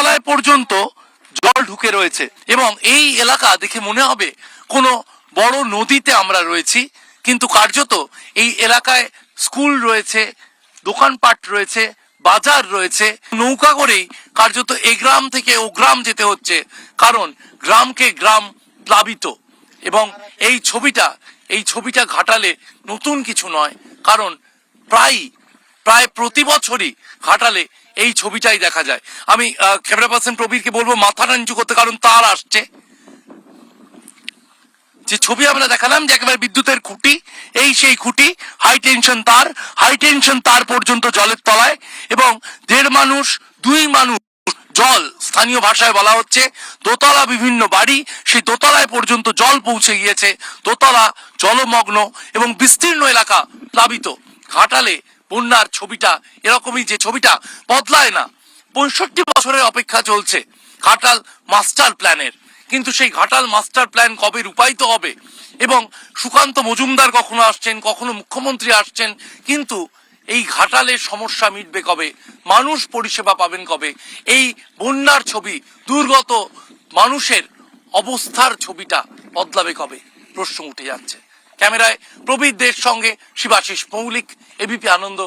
দোতলায় পর্যন্ত জল ঢুকে রয়েছে এবং এই এলাকা দেখে মনে হবে কোনো বড় নদীতে আমরা রয়েছি। কিন্তু কার্যত এই এলাকায় স্কুল রয়েছে, দোকানপাট রয়েছে, বাজার রয়েছে। নৌকা করেই কার্যত এ গ্রাম থেকে ও গ্রাম যেতে হচ্ছে, কারণ গ্রামকে গ্রাম প্লাবিত। এবং এই ছবিটা এই ছবিটা ঘাটালে নতুন কিছু নয়, কারণ প্রায় প্রায় প্রতি বছরই ঘাটালে এই ছবিটাই দেখা যায়। আমি ক্যামেরা পার্সন প্রবীরকে বলব মাথাটা নিচু করতে, কারণ তার আসছে। যে ছবি আমরা দেখালাম যে একেবারে বিদ্যুতের খুঁটি, এই সেই খুঁটি হাই টেনশন তার হাই টেনশন তার পর্যন্ত জলের তলায়, এবং দেড় মানুষ, দুই মানুষ জল স্থানীয় ভাষায় বলা হচ্ছে, দোতলা বিভিন্ন বাড়ি, সেই দোতলায় পর্যন্ত জল পৌঁছে গিয়েছে, দোতলা জলমগ্ন এবং বিস্তীর্ণ এলাকা প্লাবিত। ঘাটালে বন্যার ছবিটা, এরকমই যে ছবিটা বদলায় না। পঁয়ষট্টি বছরের অপেক্ষা চলছে ঘাটাল মাস্টার প্ল্যানের। কিন্তু সেই ঘাটাল মাস্টার প্ল্যান কবে রূপায়িত হবে? এবং সুকান্ত মজুমদার কখনো আসছেন, কখনো মুখ্যমন্ত্রী আসছেন, কিন্তু এই ঘাটালের সমস্যা মিটবে কবে? মানুষ পরিষেবা পাবেন কবে? এই বন্যার ছবি, দুর্গত মানুষের অবস্থার ছবিটা বদলাবে কবে? প্রশ্ন উঠে যাচ্ছে। ক্যামেরায় প্রবীরদের সঙ্গে শিবাশিস মৌলিক এবিপি আনন্দ।